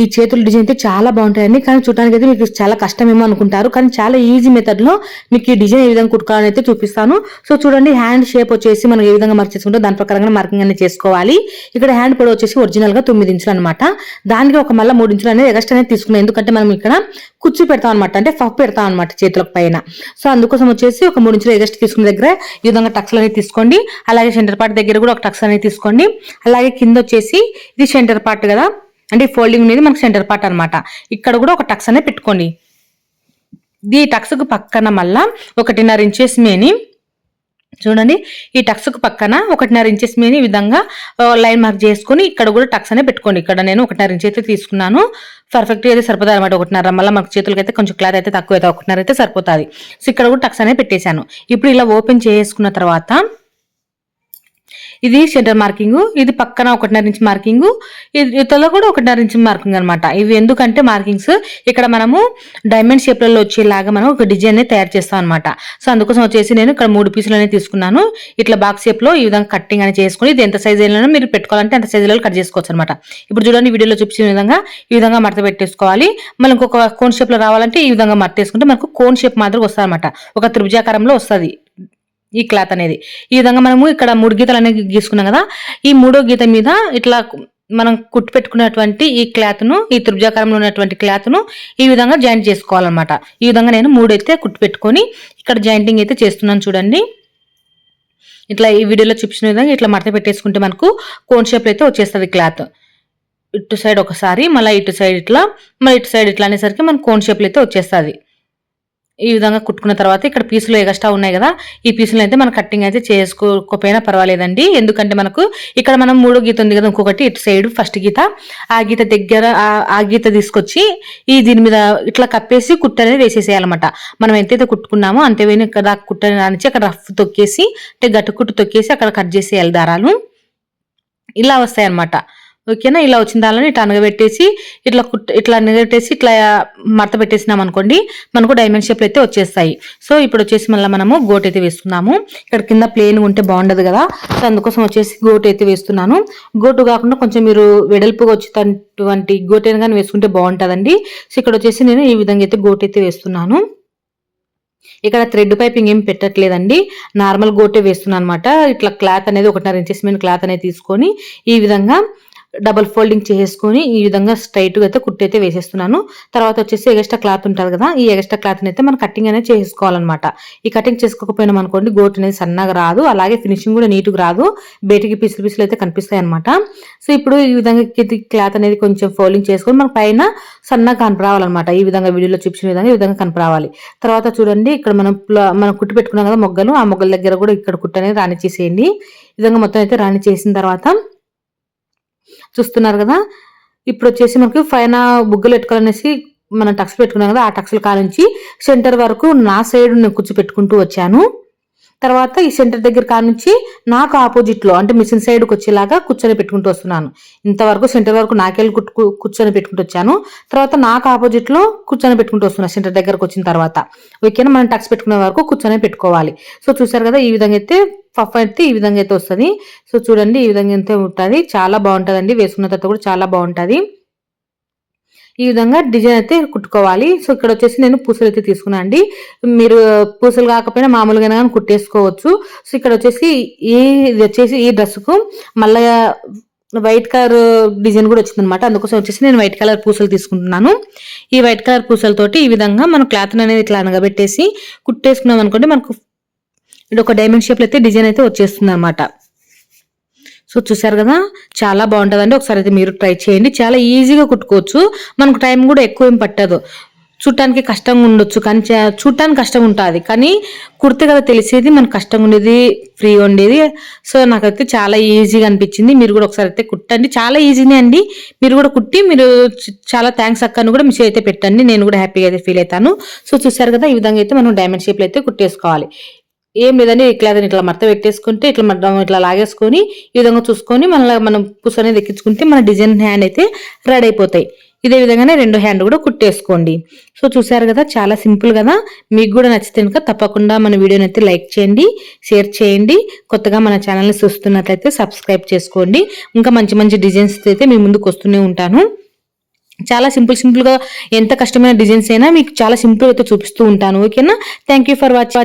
ఈ చేతుల డిజైన్ అయితే చాలా బాగుంటాయండి. కానీ చూడడానికి అయితే మీకు చాలా కష్టమేమో అనుకుంటారు. కానీ చాలా ఈజీ మెథడ్లో మీకు ఈ డిజైన్ ఏ విధంగా కుట్టుకోవాలని అయితే చూపిస్తాను. సో చూడండి హ్యాండ్ షేప్ వచ్చేసి మనం ఏ విధంగా మార్క్ చేసుకుంటే దాని ప్రకారంగా మార్కింగ్ అనేది చేసుకోవాలి. ఇక్కడ హ్యాండ్ పొడవు వచ్చేసి ఒరిజినల్గా తొమ్మిది ఇంచులు అనమాట దానికి ఒక మళ్ళీ మూడు ఇంచులు అనేది ఎగస్ట్ అనేది తీసుకున్నాం. ఎందుకంటే మనం ఇక్కడ కుర్చీ పెడతాం అనమాట అంటే ఫఫ్ పెడతాం అనమాట చేతులకు పైన. సో అందుకోసం వచ్చేసి ఒక మూడు ఇంచులు ఎగస్ట్ తీసుకున్న దగ్గర ఈ విధంగా టక్స్లు అనేది తీసుకోండి. అలాగే సెంటర్ పార్ట్ దగ్గర కూడా ఒక టక్స్ అనేది తీసుకోండి. అలాగే కింద వచ్చేసి ఇది సెంటర్ పార్ట్ కదా. అంటే ఫోల్డింగ్ అనేది మనకు సెంటర్ పార్ట్ అనమాట ఇక్కడ కూడా ఒక టక్స్ అనేది పెట్టుకోండి. ఈ టక్స్కు పక్కన మళ్ళా ఒకటిన్నర ఇంచెస్ మేని చూడండి ఈ టక్స్కు పక్కన ఒకటిన్నర ఇంచెస్ మీద ఈ విధంగా లైన్ మార్క్ చేసుకొని ఇక్కడ కూడా టక్స్ అనే పెట్టుకోండి. ఇక్కడ నేను ఒకటిన్నర ఇంచ్ అయితే తీసుకున్నాను. పర్ఫెక్ట్గా అయితే సరిపోతుంది అనమాట ఒకటిన్నర. మళ్ళీ మనకు చేతులకి అయితే కొంచెం క్లాత్ అయితే తక్కువ అయితే ఒకటిన్నర అయితే సరిపోతుంది. సో ఇక్కడ కూడా టక్స్ అనే పెట్టేశాను. ఇప్పుడు ఇలా ఓపెన్ చేసుకున్న తర్వాత ఇది సెంటర్ మార్కింగ్ ఇది పక్కన ఒకటిన్నర ఇంచ్ మార్కింగ్ ఇతలో కూడా ఒకటిన్నర ఇంచ్ మార్కింగ్ అనమాట ఇవి ఎందుకంటే మార్కింగ్స్ ఇక్కడ మనము డైమండ్ షేప్లలో వచ్చేలాగా మనం ఒక డిజైన్ తయారు చేస్తాం అనమాట సో అందుకోసం వచ్చేసి నేను ఇక్కడ మూడు పీసులు అనేది తీసుకున్నాను. ఇట్లా బాక్స్ షేప్లో ఈ విధంగా కట్టింగ్ అని చేసుకుని ఇది ఎంత సైజ్ అయినా మీరు పెట్టుకోవాలంటే అంత సైజులో కట్ చేసుకోవచ్చు అనమాట ఇప్పుడు చూడండి వీడియోలో చూపించిన విధంగా ఈ విధంగా మడత పెట్టేసుకోవాలి. మనం ఇంకొక కోన్ షేప్లో రావాలంటే ఈ విధంగా మడత వేసుకుంటే మనకు కోన్ షేప్ మాదిరి వస్తుంది అనమాట ఒక త్రిభుజాకారంలో వస్తుంది. ఈ క్లాత్ అనేది. ఈ విధంగా మనము ఇక్కడ మూడు గీతలు అనేది గీసుకున్నాం కదా ఈ మూడో గీత మీద ఇట్లా మనం కుట్టు పెట్టుకున్నటువంటి ఈ క్లాత్ను ఈ త్రిభుజాకారంలో ఉన్నటువంటి క్లాత్ను ఈ విధంగా జాయింట్ చేసుకోవాలన్నమాట. ఈ విధంగా నేను మూడైతే కుట్టు పెట్టుకొని ఇక్కడ జాయింటింగ్ అయితే చేస్తున్నాను చూడండి. ఇట్లా ఈ వీడియోలో చూపించిన విధంగా ఇట్లా మడత పెట్టేసుకుంటే మనకు కోన్ షేప్లో అయితే వచ్చేస్తుంది క్లాత్. ఇటు సైడ్ ఒకసారి మళ్ళీ ఇటు సైడ్ ఇట్లా మళ్ళీ ఇటు సైడ్ ఇట్లా అనేసరికి మనకు కోన్ షేప్లో అయితే వచ్చేస్తుంది. ఈ విధంగా కుట్టుకున్న తర్వాత ఇక్కడ పీసులు ఎగస్ట్రా ఉన్నాయి కదా ఈ పీసులు అయితే మనం కట్టింగ్ అయితే చేసుకోకపోయినా పర్వాలేదండి. ఎందుకంటే మనకు ఇక్కడ మనం మూడో గీత ఉంది కదా ఇంకొకటి ఇటు సైడ్ ఫస్ట్ గీత. ఆ గీత దగ్గర ఆ- గీత తీసుకొచ్చి ఈ దీని మీద ఇట్లా కప్పేసి కుట్ట అనేది వేసేసేయాలన్నమాట. మనం ఎంతైతే కుట్టుకున్నామో అంతే ఇక్కడ కుట్ట నుంచి అక్కడ రఫ్ తొక్కేసి అంటే గట్టు కుట్టు తొక్కేసి అక్కడ కట్ చేసేయాలి దారాలు. ఇలా వస్తాయి అన్నమాట ఓకేనా? ఇలా వచ్చిన దానిలో ఇట్లా అనగబెట్టేసి ఇట్లా కుట్ ఇట్లా అనగబెట్టేసి ఇట్లా మడత పెట్టేసినాం అనుకోండి మనకు డైమండ్ షేప్లు అయితే వచ్చేస్తాయి. సో ఇప్పుడు వచ్చేసి మళ్ళీ మనము గోట్ అయితే వేస్తున్నాము. ఇక్కడ కింద ప్లేన్ ఉంటే బాగుండదు కదా? సో అందుకోసం వచ్చేసి గోటు అయితే వేస్తున్నాను. గోటు కాకుండా కొంచెం మీరు వెడల్పుగా వచ్చేటటువంటి గోటు అయినా కానీ వేసుకుంటే బాగుంటుందండి. సో ఇక్కడ వచ్చేసి నేను ఈ విధంగా అయితే గోటు అయితే వేస్తున్నాను. ఇక్కడ థ్రెడ్ పైపింగ్ ఏం పెట్టట్లేదండి. నార్మల్ గోటే వేస్తున్నాను అనమాట ఇట్లా క్లాత్ అనేది ఒకటిన్నర ఇంచెస్ మీద క్లాత్ అనేది తీసుకొని ఈ విధంగా డబల్ ఫోల్డింగ్ చేసుకొని ఈ విధంగా స్ట్రైట్గా అయితే కుట్టైతే వేసేస్తున్నాను. తర్వాత వచ్చేసి ఎగస్ట్రా క్లాత్ ఉంటుంది కదా ఈ ఎగస్ట్రా క్లాత్ అయితే మనం కటింగ్ అనేది చేసుకోవాలన్నమాట. ఈ కటింగ్ చేసుకోకపోయినాం అనుకోండి గోట్ అనేది సన్నగా రాదు అలాగే ఫినిషింగ్ కూడా నీట్గా రాదు బయటికి పీసులు పీసులు అయితే కనిపిస్తాయి అనమాట సో ఇప్పుడు ఈ విధంగా క్లాత్ అనేది కొంచెం ఫోల్డింగ్ చేసుకొని మన పైన సన్నగా కనపరావాలన్నమాట. ఈ విధంగా వీడియోలో చూపించిన విధంగా ఈ విధంగా కనపరావాలి. తర్వాత చూడండి ఇక్కడ మనం ప్ల- మనం కుట్టు పెట్టుకున్నాం కదా మొగ్గలు ఆ మొగ్గల దగ్గర కూడా ఇక్కడ కుట్టు అనేది రాణి చేసేయండి ఈ విధంగా మొత్తం అయితే రాణి చేసిన తర్వాత చూస్తున్నారు కదా? ఇప్పుడు వచ్చేసి మనకి పైన బుగ్గలు పెట్టుకోవాలనేసి మనం టక్స్ పెట్టుకున్నాం కదా ఆ టక్స్ల కాడ నుంచి సెంటర్ వరకు నా సైడ్ నేను కూర్చోపెట్టుకుంటూ వచ్చాను. తర్వాత ఈ సెంటర్ దగ్గర కాడ నుంచి నాకు ఆపోజిట్లో అంటే మిషన్ సైడ్కి వచ్చేలాగా కూర్చొని పెట్టుకుంటూ వస్తున్నాను. ఇంతవరకు సెంటర్ వరకు నాకెళ్ళి కుట్టు కూర్చొని పెట్టుకుంటూ వచ్చాను. తర్వాత నాకు ఆపోజిట్లో కూర్చొని పెట్టుకుంటూ వస్తున్నాను సెంటర్ దగ్గరకు వచ్చిన తర్వాత. ఓకేనా? మనం టక్స్ పెట్టుకునే వరకు కూర్చొని పెట్టుకోవాలి. సో చూసారు కదా ఈ విధంగా అయితే పఫ్ అయితే ఈ విధంగా అయితే వస్తుంది. సో చూడండి ఈ విధంగా అయితే ఉంటుంది. చాలా బాగుంటుందండి. వేసుకున్న తర్వాత కూడా చాలా బాగుంటుంది. ఈ విధంగా డిజైన్ అయితే కుట్టుకోవాలి. సో ఇక్కడ వచ్చేసి నేను పూసలు అయితే తీసుకున్నాను అండి. మీరు పూసలు కాకపోయినా మామూలుగా కానీ కుట్టేసుకోవచ్చు. సో ఇక్కడ వచ్చేసి ఈ ఇది వచ్చేసి ఈ డ్రెస్కు మళ్ళా వైట్ కలర్ డిజైన్ కూడా వచ్చిందనమాట అందుకోసం వచ్చేసి నేను వైట్ కలర్ పూసలు తీసుకుంటున్నాను. ఈ వైట్ కలర్ పూసలతోటి ఈ విధంగా మనం క్లాత్ అనేది ఇట్లా అనగబెట్టేసి కుట్టేసుకున్నాం అనుకోండి మనకు ఇది ఒక డైమండ్ షేప్లో అయితే డిజైన్ అయితే వచ్చేస్తుంది అనమాట సో చూసారు కదా చాలా బాగుంటుందండి. ఒకసారి అయితే మీరు ట్రై చేయండి. చాలా ఈజీగా కుట్టుకోవచ్చు. మనకు టైం కూడా ఎక్కువ ఏం పట్టదు. చూడటానికి కష్టంగా ఉండొచ్చు. కానీ చూడటానికి కష్టం ఉంటుంది. కానీ కుడితే కదా తెలిసేది మనకు కష్టంగా ఉండేది ఫ్రీగా ఉండేది. సో నాకైతే చాలా ఈజీగా అనిపించింది. మీరు కూడా ఒకసారి అయితే కుట్టండి. చాలా ఈజీనే అండి. మీరు కూడా కుట్టి మీరు చాలా థ్యాంక్స్ అక్క కూడా మిస్ అయితే పెట్టండి. నేను కూడా హ్యాపీగా అయితే ఫీల్ అవుతాను. సో చూసారు కదా ఈ విధంగా అయితే మనం డైమండ్ షేప్లో అయితే కుట్టేసుకోవాలి. ఏం లేదండి ఇట్లా ఇట్లా మడత పెట్టేసుకుంటే ఇట్లా మడ్డం ఇట్లా లాగేసుకొని ఈ విధంగా చూసుకొని మళ్ళీ మనం పుస్ అనేది ఎక్కించుకుంటే మన డిజైన్ హ్యాండ్ అయితే రెడీ అయిపోతాయి. ఇదే విధంగానే రెండు హ్యాండ్ కూడా కుట్టేసుకోండి. సో చూసారు కదా చాలా సింపుల్ కదా. మీకు కూడా నచ్చితే కనుక తప్పకుండా మన వీడియోని అయితే లైక్ చేయండి షేర్ చేయండి. కొత్తగా మన ఛానల్ని చూస్తున్నట్లయితే సబ్స్క్రైబ్ చేసుకోండి. ఇంకా మంచి మంచి డిజైన్స్ అయితే మీ ముందుకు వస్తూనే ఉంటాను. చాలా సింపుల్ సింపుల్గా ఎంత కష్టమైన డిజైన్స్ అయినా మీకు చాలా సింపుల్ అయితే చూపిస్తూ ఉంటాను. ఓకేనా? Thank you for watching